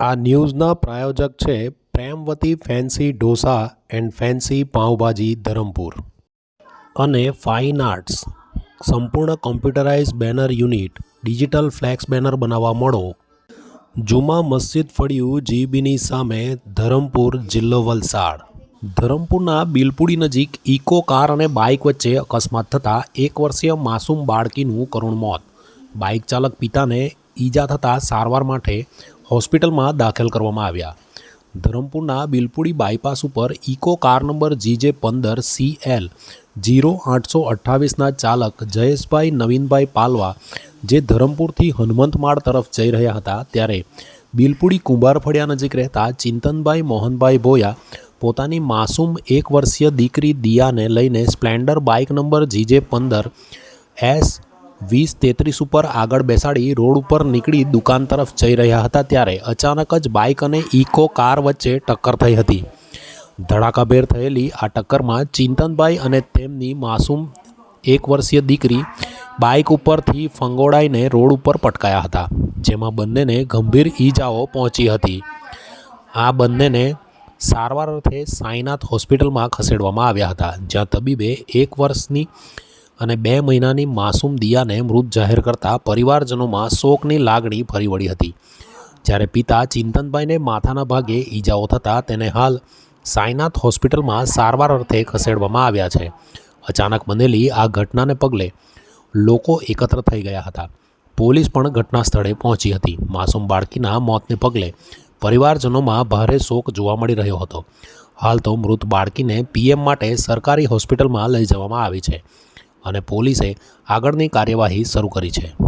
આ ન્યૂઝના પ્રાયોજક છે Premvati fancy dosa and fancy pav bhaji Dharampur. અને ફાઇન આર્ટ્સ. સંપૂર્ણ computerise banner unit, digital flex banner બનાવવા મળો. જુમા મસ્જિદ ફળિયું જીબીની સામે ધરમપુર જિલ્લો વલસાડ. ધરમપુરના બિલપુડી નજીક ઇકો કાર અને બાઇક વચ્ચે અકસ્માત થતાં એક વર્ષીય માસૂમ બાળકીનું કરુણ મોત. બાઇક ચાલક પિતાને ઈજા થતાં સારવાર માટે હોસ્પિટલમાં દાખલ કરવામાં આવ્યા. ધરમપુરના બિલપુડી બાયપાસ ઉપર ઇકો કાર નંબર જીજે પંદર સી એલ જીરો આઠસો અઠ્ઠાવીસના ચાલક જયેશભાઈ નવીનભાઈ પાલવા, જે ધરમપુરથી હનુમંતમાળ તરફ જઈ રહ્યા હતા ત્યારે બિલપુડી કુંભારફળિયા નજીક રહેતા ચિંતનભાઈ મોહનભાઈ ભોયા પોતાની માસૂમ એક વર્ષીય દીકરી દિયાને લઈને સ્પ્લેન્ડર બાઇક નંબર જીજે પંદર એસ વીસ તેત્રીસ ઉપર આગળ બેસાડી રોડ ઉપર નીકળી દુકાન તરફ જઈ રહ્યા હતા ત્યારે અચાનક જ બાઇક અને ઇકો કાર વચ્ચે ટક્કર થઈ હતી. ધડાકાભેર થયેલી આ ટક્કરમાં ચિંતનભાઈ અને તેમની માસૂમ એક વર્ષીય દીકરી બાઇક ઉપરથી ફંગોળાઈને રોડ ઉપર પટકાયા હતા, જેમાં બંનેને ગંભીર ઈજાઓ પહોંચી હતી. આ બંનેને સારવાર અર્થે સાંઈનાથ હોસ્પિટલમાં ખસેડવામાં આવ્યા હતા, જ્યાં તબીબે એક વર્ષની અને બે મહિનાની માસૂમ દિયાને મૃત જાહેર કરતા પરિવારજનોમાં શોકની લાગણી ફરી વળી હતી. જ્યારે પિતા ચિંતનભાઈને માથાના ભાગે ઈજાઓ થતાં તેને હાલ સાઈનાથ હોસ્પિટલમાં સારવાર અર્થે ખસેડવામાં આવ્યા છે. અચાનક બનેલી આ ઘટનાને પગલે લોકો એકત્ર થઈ ગયા હતા. પોલીસ પણ ઘટના સ્થળે પહોંચી હતી. માસૂમ બાળકીના મોતને પગલે પરિવારજનોમાં ભારે શોક જોવા મળી રહ્યો હતો. હાલ તો મૃત બાળકીને પીએમ માટે સરકારી હોસ્પિટલમાં લઈ જવામાં આવી છે. અને પોલીસે આગળની કાર્યવાહી શરૂ કરી છે.